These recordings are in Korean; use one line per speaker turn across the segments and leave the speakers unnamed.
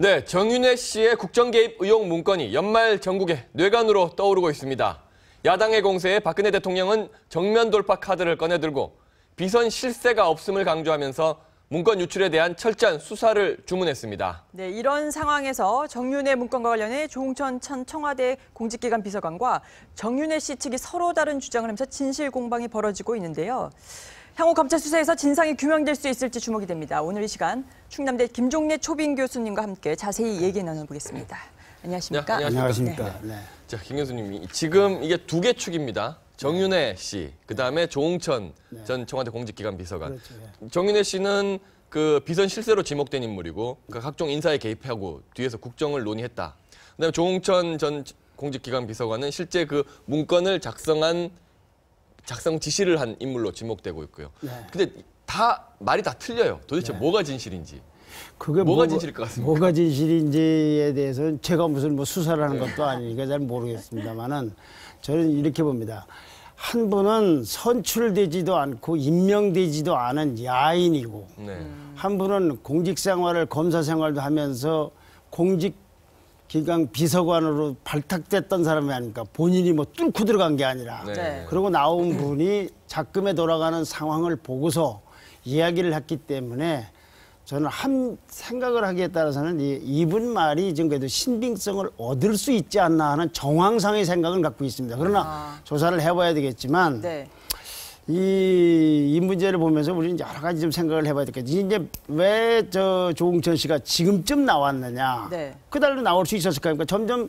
네, 정윤회 씨의 국정 개입 의혹 문건이 연말 전국의 뇌관으로 떠오르고 있습니다. 야당의 공세에 박근혜 대통령은 정면 돌파 카드를 꺼내들고 비선 실세가 없음을 강조하면서 문건 유출에 대한 철저한 수사를 주문했습니다.
네, 이런 상황에서 정윤회 문건과 관련해 조홍천 전 청와대 공직기관 비서관과 정윤회 씨 측이 서로 다른 주장을 하면서 진실 공방이 벌어지고 있는데요. 향후 검찰 수사에서 진상이 규명될 수 있을지 주목이 됩니다. 오늘 이 시간 충남대 김종래 초빙 교수님과 함께 자세히 얘기 나눠보겠습니다. 안녕하십니까?
네,
안녕하십니까. 네.
자, 김 교수님, 지금 이게 두 개 축입니다. 정윤회 씨, 그 다음에 조홍천 전 청와대 공직기관 비서관.
그렇죠,
정윤회 씨는 그 비선 실세로 지목된 인물이고 그 각종 인사에 개입하고 뒤에서 국정을 논의했다. 그다음에 조홍천 전 공직기관 비서관은 실제 그 문건을 작성한 작성 지시를 한 인물로 지목되고 있고요.
네.
근데 다 말이 다 틀려요. 도대체 뭐가 진실인지.
그게
뭐가 진실일 것 같습니까?
뭐가 진실인지에 대해서는 제가 무슨 뭐 수사를 하는 것도 아니니까 잘 모르겠습니다만은 저는 이렇게 봅니다. 한 분은 선출되지도 않고 임명되지도 않은 야인이고
네.
한 분은 공직 생활을 검사 생활도 하면서 공직 기관 비서관으로 발탁됐던 사람이 아닙니까? 본인이 뭐 뚫고 들어간 게 아니라.
네.
네.
그러고 나온 분이 작금에 돌아가는 상황을 보고서 이야기를 했기 때문에 저는 한 생각을 하기에 따라서는 이, 이분 말이 좀 그래도 신빙성을 얻을 수 있지 않나 하는 정황상의 생각을 갖고 있습니다. 그러나
아.
조사를 해봐야 되겠지만
네.
이, 이 문제를 보면서 우리는 여러 가지 좀 생각을 해봐야 되겠지. 이제 왜 저 조홍천 씨가 지금쯤 나왔느냐.
네.
그달로 나올 수 있었을까요? 그러니까 점점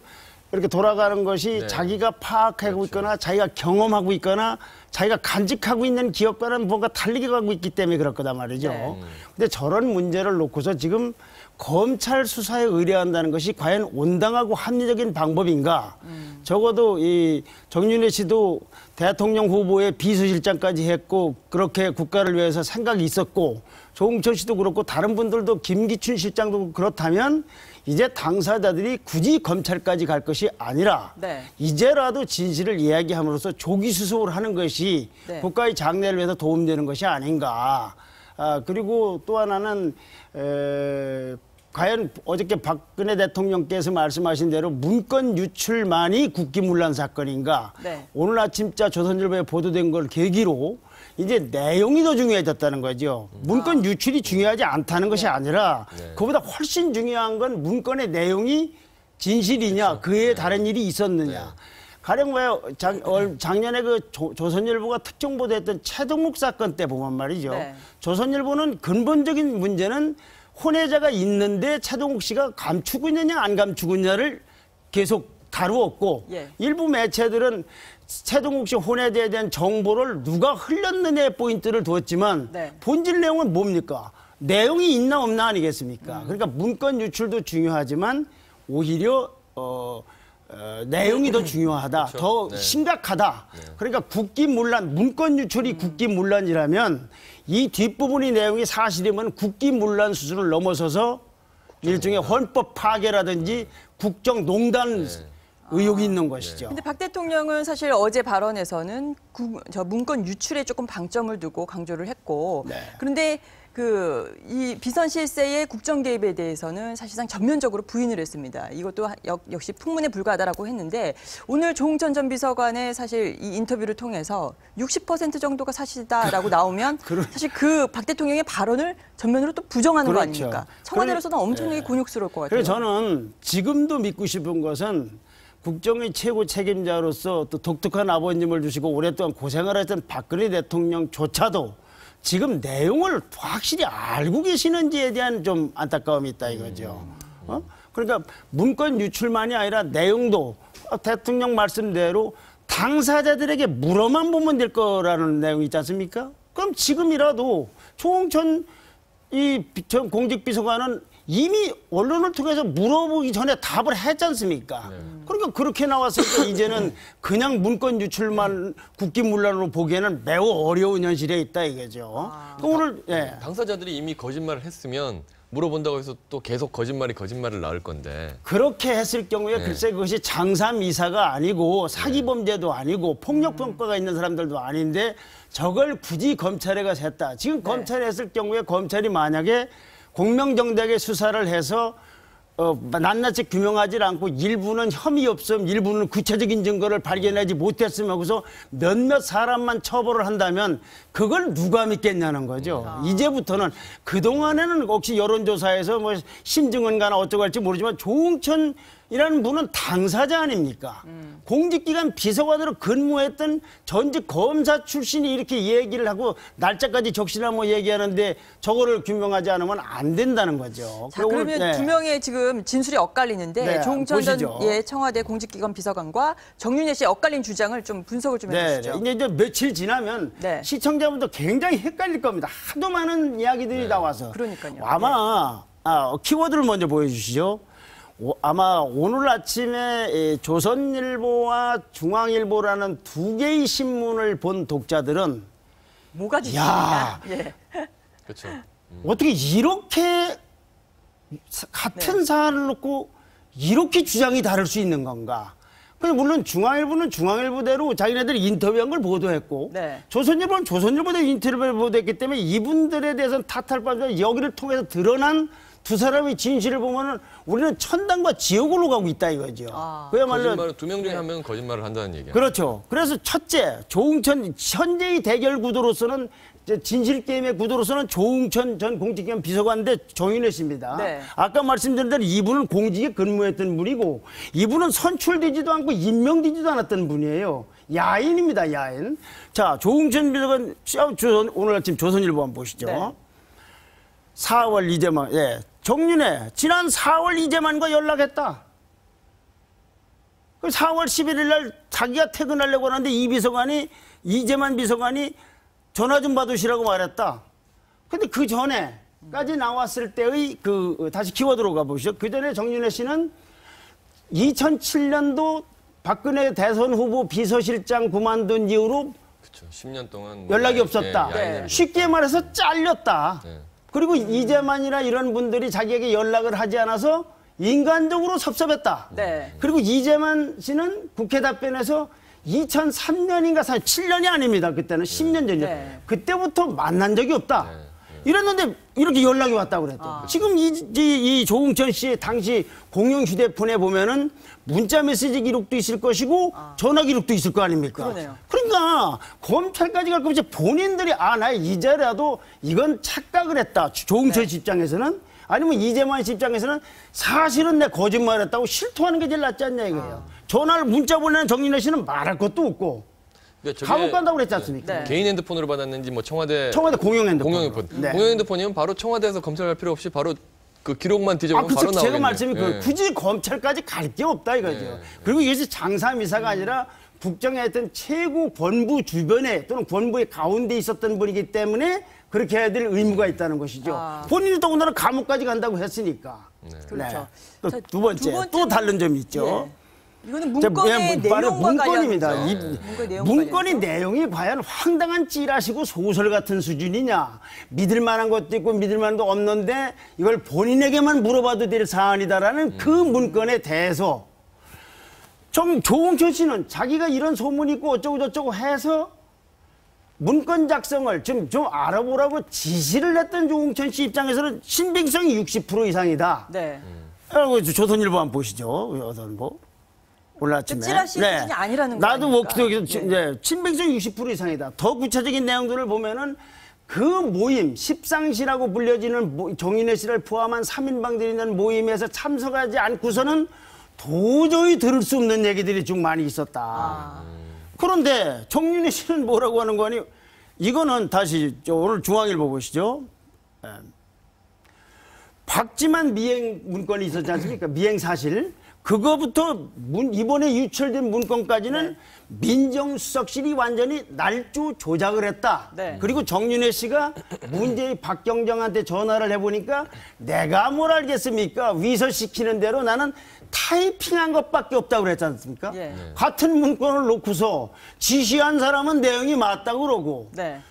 이렇게 돌아가는 것이
네.
자기가 파악하고 있거나 자기가 경험하고 있거나 자기가 간직하고 있는 기억과는 뭔가 달리게 가고 있기 때문에 그럴 거다 말이죠.
네.
근데 저런 문제를 놓고서 지금 검찰 수사에 의뢰한다는 것이 과연 온당하고 합리적인 방법인가? 적어도 이 정윤회 씨도 대통령 후보의 비서실장까지 했고 그렇게 국가를 위해서 생각이 있었고 조홍천 씨도 그렇고 다른 분들도 김기춘 실장도 그렇다면 이제 당사자들이 굳이 검찰까지 갈 것이 아니라
네.
이제라도 진실을 이야기함으로써 조기 수습을 하는 것이
네.
국가의 장래를 위해서 도움되는 것이 아닌가. 아, 그리고 또 하나는 에, 과연 어저께 박근혜 대통령께서 말씀하신 대로 문건 유출만이 국기문란 사건인가?
네.
오늘 아침 자 조선일보에 보도된 걸 계기로 이제 내용이 더 중요해졌다는 거죠. 문건 유출이 중요하지 않다는 것이 아니라 그보다 훨씬 중요한 건 문건의 내용이 진실이냐, 그에 다른 일이 있었느냐. 가령 왜 작, 얼- 작년에 그 조, 조선일보가 특정 보도했던 최동욱 사건 때 보면 말이죠.
네.
조선일보는 근본적인 문제는 혼외자가 있는데 최동욱 씨가 감추고 있느냐 안 감추고 있느냐를 계속 다루었고
예.
일부 매체들은 최동욱 씨 혼외자에 대한 정보를 누가 흘렸느냐에 포인트를 두었지만
네.
본질 내용은 뭡니까? 내용이 있나 없나
음.
아니겠습니까? 그러니까 문건 유출도 중요하지만 오히려 어, 어, 내용이 더 중요하다,
그렇죠.
더
네.
심각하다. 그러니까 국기문란, 문건 유출이 국기문란이라면 이 뒷부분의 내용이 사실이면 국기문란 수준을 넘어서서 일종의 헌법 파괴라든지 국정농단 의혹이 있는 것이죠.
근데 박 대통령은 사실 어제 발언에서는 구- 저 문건 유출에 조금 방점을 두고 강조를 했고
네.
그런데 그 이 비선 실세의 국정 개입에 대해서는 사실상 전면적으로 부인을 했습니다. 이것도 하- 역, 역시 풍문에 불과하다라고 했는데 오늘 조홍천 전 비서관의 사실 이 인터뷰를 통해서 60% 정도가 사실이다라고 나오면 사실 그 박 대통령의 발언을 전면으로 또 부정하는 거
그렇죠.
아닙니까? 청와대로서는 엄청나게 곤욕스러울 것 같아요.
그래서 저는 지금도 믿고 싶은 것은 국정의 최고 책임자로서 또 독특한 아버님을 주시고 오랫동안 고생을 했던 박근혜 대통령조차도 지금 내용을 확실히 알고 계시는지에 대한 좀 안타까움이 있다 이거죠. 어? 그러니까 문건 유출만이 아니라 내용도 대통령 말씀대로 당사자들에게 물어만 보면 될 거라는 내용이 있지 않습니까? 그럼 지금이라도 조홍천 이 비- 전 공직비서관은 이미 언론을 통해서 물어보기 전에 답을 했지 않습니까? 그러니까 그렇게 나왔으니까 이제는 그냥 문건 유출만 국기문란으로 보기에는 매우 어려운 현실에 있다 이거죠. 그러니까 오늘 예.
당사자들이 이미 거짓말을 했으면 물어본다고 해서 또 계속 거짓말이 거짓말을 낳을 건데.
그렇게 했을 경우에
네.
글쎄 그것이 장사미사가 아니고 사기 범죄도 아니고 폭력 평가가 있는 사람들도 아닌데 저걸 굳이 검찰에 가서 했다. 지금 검찰에 했을 경우에 검찰이 만약에 공명정대하게 수사를 해서 어, 낱낱이 규명하지 않고 일부는 혐의 없음, 일부는 구체적인 증거를 발견하지 못했음 하고서 몇몇 사람만 처벌을 한다면 그걸 누가 믿겠냐는 거죠. 이제부터는 그동안에는 혹시 여론조사에서 뭐 심증언가나 어쩌고 할지 모르지만 조홍천 이라는 분은 당사자 아닙니까? 공직기관 비서관으로 근무했던 전직 검사 출신이 이렇게 얘기를 하고 날짜까지 적시나 뭐 얘기하는데 저거를 규명하지 않으면 안 된다는 거죠.
자, 그러면
네.
두 명의 지금 진술이 엇갈리는데
네,
조홍천 전
보시죠.
예, 청와대 공직기관 비서관과 정윤혜 씨의 엇갈린 주장을 좀 분석을 좀
네,
해주시죠.
네. 이제, 이제 며칠 지나면
네.
시청자분도 굉장히 헷갈릴 겁니다. 하도 많은 이야기들이 나와서.
그러니까요.
아마 아, 키워드를 먼저 보여주시죠. 오- 아마 오늘 아침에 이 조선일보와 중앙일보라는 두 개의 신문을 본 독자들은
뭐가
야.
diff니까 예.
그렇죠.
어떻게 이렇게 사- 같은
네.
사안을 놓고 이렇게 주장이 다를 수 있는 건가? 근데 물론 중앙일보는 중앙일보대로 자기네들이 인터뷰한 걸 보도했고
네.
조선일보는 조선일보대로 인터뷰를 보도했기 때문에 이분들에 대해서는 탓할 바에 여기를 통해서 드러난 두 사람의 진실을 보면은 우리는 천당과 지옥으로 가고 있다 이거죠.
아.
그야말로
거짓말 두명 중에 한 명은 거짓말을 한다는 얘기야.
그렇죠. 그래서 첫째, 조웅천 현재의 대결 구도로서는 진실 게임의 구도로서는 조웅천 전 공직기관 비서관인데 정윤혜 씨입니다.
네.
아까 말씀드린 대로 이분은 공직에 근무했던 분이고 이분은 선출되지도 않고 임명되지도 않았던 분이에요. 야인입니다, 야인. 자, 조웅천 비서관 오늘 아침 조선일보 한번 보시죠.
네.
4월 이재만, 예. 정윤혜, 지난 4월 이재만과 연락했다. 그 4월 11일 날 자기가 퇴근하려고 하는데 이 비서관이 이재만 비서관이 전화 좀 받으시라고 말했다. 근데 그 전에까지 나왔을 때의 그 어, 다시 키워드로 가보시죠. 그 전에 정윤혜 씨는 2007년도 박근혜 대선 후보 비서실장 그만둔 이후로
그렇죠. 10년 동안 뭐
연락이
야-
없었다.
예, 야인을
쉽게 말해서 잘렸다.
네.
그리고 이재만이나 이런 분들이 자기에게 연락을 하지 않아서 인간적으로 섭섭했다.
네.
그리고 이재만 씨는 국회 답변에서 2003년인가 7년이 아닙니다. 그때는 10년 전이죠.
네.
그때부터 만난 적이 없다.
네,
이랬는데 이렇게 연락이 왔다고 그랬대.
아.
지금 이, 이, 이 조홍천 씨의 당시 공용 휴대폰에 보면은 문자 메시지 기록도 있을 것이고 전화 기록도 있을 거 아닙니까?
아. 그러네요.
그러니까 검찰까지 갈 거면 이제 본인들이 아, 나 이제라도 이건 착각을 했다. 조홍천 씨 입장에서는 아니면 이재만 씨 입장에서는 사실은 내 거짓말했다고 실토하는 게 제일 낫지 않냐 이거예요. 전화를 문자 보내는 정윤혜 씨는 말할 것도 없고
그러니까
감옥 간다고 그랬지 않습니까?
네.
개인 핸드폰으로 받았는지 뭐 청와대
청와대 공용 핸드폰.
공용 핸드폰.
네.
공용 핸드폰이면 바로 청와대에서 검찰할 필요 없이 바로 그 기록만
아,
뒤져보면
그쵸.
바로
제가
나오겠네.
말씀이 그
예.
굳이 검찰까지 갈 게 없다 이거죠.
네,
그리고 이것이 장사미사가 아니라 국정에 했던 최고 권부 주변에 또는 권부의 가운데 있었던 분이기 때문에 그렇게 해야 될 의무가 있다는 것이죠.
아.
본인이 더군다나 감옥까지 간다고 했으니까.
그렇죠.
또
자,
두 번째, 두또 다른 점이 있죠.
예. 이거는
자,
문건의
문- 바로
내용과
문건입니다. 이
문건의 내용
문건의. 내용이 과연 황당한 찌라시고 소설 같은 수준이냐 믿을 만한 것도 있고 믿을 만한 것도 없는데 이걸 본인에게만 물어봐도 될 사안이다라는 그 문건에 대해서 좀 조홍천 씨는 자기가 이런 소문이 있고 어쩌고 저쩌고 해서 문건 작성을 좀, 좀 알아보라고 지시를 했던 조홍천 씨 입장에서는 신빙성이 60% 이상이다.
네.
아, 조선일보 한번 보시죠. 조선일보. 오늘 아침에.
찌라시 수준이 아니라는 거
나도
아닙니까?
뭐, 그, 네. 친백성 60% 이상이다. 더 구체적인 내용들을 보면은 그 모임, 십상시라고 불려지는 모- 정인혜 씨를 포함한 3인방들이 있는 모임에서 참석하지 않고서는 도저히 들을 수 없는 얘기들이 좀 많이 있었다.
아.
그런데 정윤혜 씨는 뭐라고 하는 거니? 이거는 다시 저 오늘 중앙일보 보시죠. 예. 박지만 미행 문건이 있었지 않습니까? 미행 사실. 그거부터 문- 이번에 유출된 문건까지는 민정수석실이 완전히 날조 조작을 했다.
네.
그리고 정윤혜 씨가 문재인 박경정한테 전화를 해보니까 내가 뭘 알겠습니까? 위서시키는 대로 나는 타이핑한 것밖에 없다고 그랬지 않습니까?
예. 네.
같은 문건을 놓고서 지시한 사람은 내용이 맞다고 그러고
네.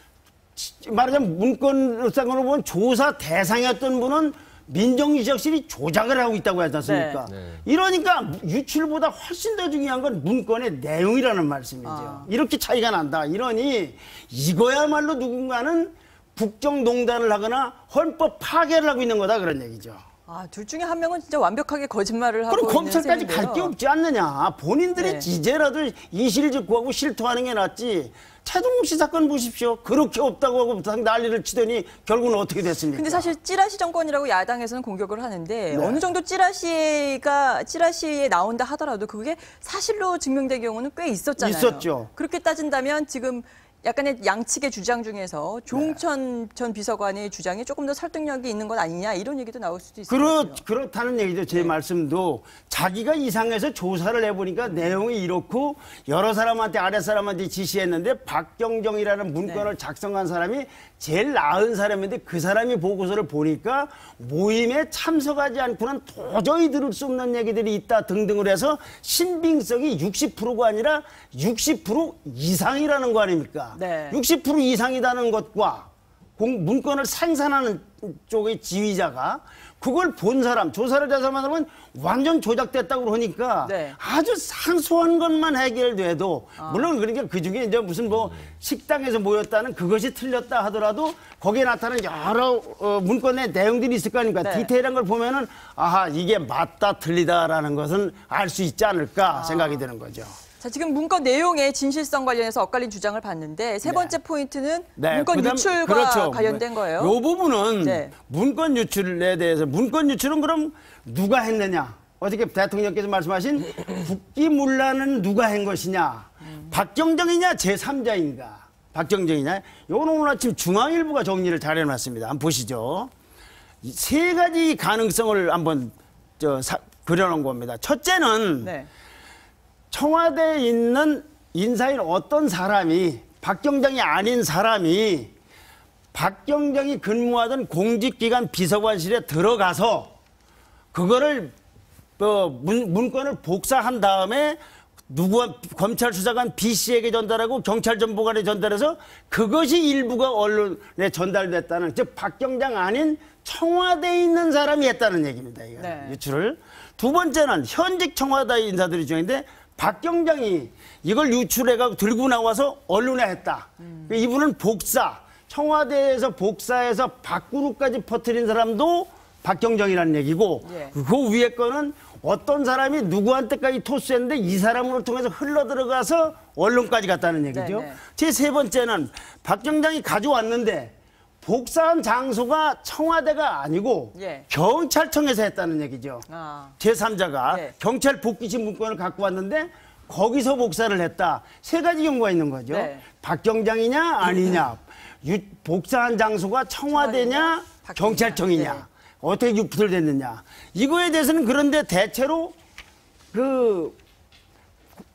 말하자면 문건상으로 보면 조사 대상이었던 분은 민정수석실이 조작을 하고 있다고 하지 않습니까?
네. 네.
이러니까 유출보다 훨씬 더 중요한 건 문건의 내용이라는 말씀이죠.
아.
이렇게 차이가 난다. 이러니 이거야말로 누군가는 국정농단을 하거나 헌법 파괴를 하고 있는 거다 그런 얘기죠.
아, 둘 중에 한 명은 진짜 완벽하게 거짓말을 하고
그럼 검찰까지. 갈 게 없지 않느냐. 본인들이
네.
이제라도 이실직고하고 실토하는 게 낫지. 최동욱 씨 사건 보십시오. 그렇게 없다고 하고 막 난리를 치더니 결국은 어떻게 됐습니까?
근데 사실 찌라시 정권이라고 야당에서는 공격을 하는데
네.
어느 정도 찌라시가 찌라시에 나온다 하더라도 그게 사실로 증명된 경우는 꽤 있었잖아요.
있었죠.
그렇게 따진다면 지금 약간의 양측의 주장 중에서 조홍천 전 비서관의 주장이 조금 더 설득력이 있는 것 아니냐 이런 얘기도 나올 수도 것
그렇. 그렇다는 얘기죠.
네.
제 말씀도 자기가 이상해서 조사를 해보니까 내용이 이렇고 여러 사람한테 아래 사람한테 지시했는데 박경정이라는 문건을
네.
작성한 사람이 제일 나은 사람인데 그 사람이 보고서를 보니까 모임에 참석하지 않고는 도저히 들을 수 없는 얘기들이 있다 등등을 해서 신빙성이 60%가 아니라 60% 이상이라는 거 아닙니까?
네.
60% 이상이라는 것과 공, 문건을 생산하는 쪽의 지휘자가 그걸 본 사람, 조사를 해서 만하면 완전 조작됐다고 그러니까
네.
아주 상소한 것만 해결돼도 물론 그러니까 그 중에 이제 무슨 뭐 식당에서 모였다는 그것이 틀렸다 하더라도 거기에 나타난 여러 어, 문건의 내용들이 있을 거 아닙니까?
네.
디테일한 걸 보면은 아하 이게 맞다 틀리다라는 것은 알 수 있지 않을까 생각이 드는 거죠.
자, 지금 문건 내용의 진실성 관련해서 엇갈린 주장을 봤는데 세 번째 포인트는 문건
네. 그다음-
유출과
그렇죠.
관련된 거예요.
요 부분은
네.
문건 유출에 대해서 문건 유출은 그럼 누가 했느냐? 어떻게 대통령께서 말씀하신 국기문란은 누가 한 것이냐? 박정정이냐 제3자인가? 박정정이냐? 요거는 오늘 아침 중앙일보가 정리를 잘 해놨습니다. 한번 보시죠. 이세 가지 가능성을 한번 저 사- 그려놓은 겁니다. 첫째는
네.
청와대에 있는 인사인 어떤 사람이 박경정이 아닌 사람이 박경정이 근무하던 공직기관 비서관실에 들어가서 그거를 어, 문, 문건을 복사한 다음에 누구와 검찰 수사관 B 씨에게 전달하고 경찰 정보관에 전달해서 그것이 일부가 언론에 전달됐다는 즉 박경장 아닌 청와대에 있는 사람이 했다는 얘기입니다. 이거
네.
유출을 두 번째는 현직 청와대 인사들이 중인데 박경장이 이걸 유출해가지고 들고 나와서 언론에 했다.
음.
이분은 복사 청와대에서 복사해서 밖으로까지 퍼뜨린 사람도 박경정이라는 얘기고
예.
그 위에 거는 어떤 사람이 누구한테까지 토스했는데 이 사람으로 통해서 흘러 들어가서 언론까지 갔다는 얘기죠.
네네.
제세 번째는 박경장이 가져왔는데 복사한 장소가 청와대가 아니고
예.
경찰청에서 했다는 얘기죠.
아.
제3자가
네.
경찰 복귀신 문건을 갖고 왔는데 거기서 복사를 했다. 세 가지 경우가 있는 거죠.
네.
박경장이냐 아니냐. 유- 복사한 장소가 청와대냐
청와대냐, 박경장.
경찰청이냐.
네.
어떻게 유출됐느냐. 이거에 대해서는 그런데 대체로 그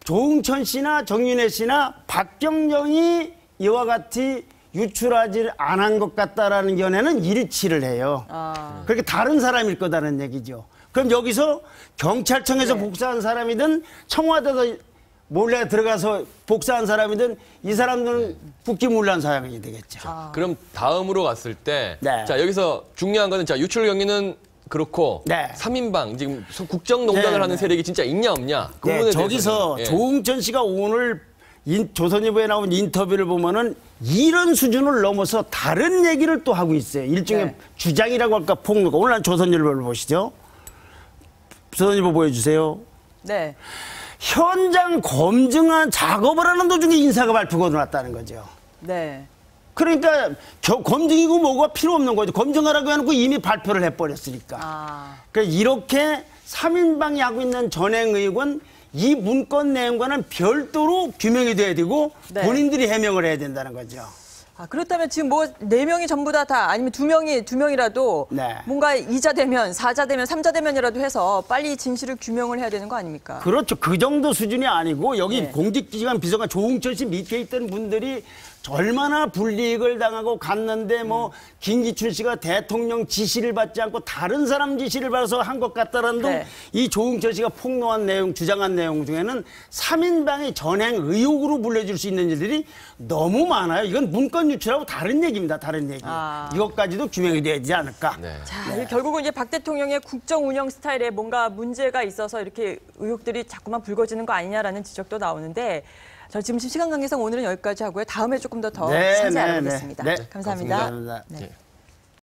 조응천 씨나 정윤혜 씨나 박경정이 이와 같이 유출하지 않은 것 같다라는 견해는 일치를 해요.
아.
그렇게 다른 사람일 거다는 얘기죠. 그럼 여기서 경찰청에서
네.
복사한 사람이든 청와대에서 몰래 들어가서 복사한 사람이든 이 사람들은 국기문란 사항이 되겠죠.
그럼 다음으로 갔을 때,
네.
자 여기서 중요한 거는 자 유출 경위는 그렇고
네.
삼인방 지금 소- 국정농단을
네,
하는
네.
세력이 진짜 있냐 없냐 그
네,
부분에
저기서
대해서는, 예.
조응천 씨가 오늘 인- 조선일보에 나온 인터뷰를 보면은 이런 수준을 넘어서 다른 얘기를 또 하고 있어요. 일종의
네.
주장이라고 할까 폭로가. 오늘 난 조선일보를 보시죠. 조선일보 보여주세요.
네.
현장 검증한 작업을 하는 도중에 인사가 발표가 나왔다는 거죠.
네.
그러니까 겨- 검증이고 뭐가 필요 없는 거죠. 검증하라고 해놓고 이미 발표를 해버렸으니까.
아.
그러니까 이렇게 삼인방이 하고 있는 전행의혹은 이 문건 내용과는 별도로 규명이 돼야 되고
네.
본인들이 해명을 해야 된다는 거죠.
아, 그렇다면 지금 뭐 네 명이 전부 다 다 아니면 두 명이 두 명이라도
네.
뭔가 이자 되면 사자 되면 삼자 되면이라도 해서 빨리 진실을 규명을 해야 되는 거 아닙니까?
그렇죠. 그 정도 수준이 아니고 여기
네.
공직기관 비서관 조홍철 씨 밑에 있던 분들이 얼마나 불이익을 당하고 갔는데 뭐 김기춘 씨가 대통령 지시를 받지 않고 다른 사람 지시를 받아서 한 것 같다라는
네.
이 조홍철 씨가 폭로한 내용, 주장한 내용 중에는 삼인방의 전행 의혹으로 불려질 수 있는 일들이 너무 많아요. 이건 문건 유출하고 다른 얘기입니다. 다른 얘기.
아.
이것까지도 규명이 되지 않을까.
네.
자, 이게 결국은 이제 박 대통령의 국정 운영 스타일에 뭔가 문제가 있어서 이렇게 의혹들이 자꾸만 불거지는 거 아니냐라는 지적도 나오는데 저 지금 시간 관계상 오늘은 여기까지 하고요. 다음에 조금 더더
네,
자세히
네,
알아보겠습니다.
네. 네.
감사합니다.
감사합니다.
네.
예.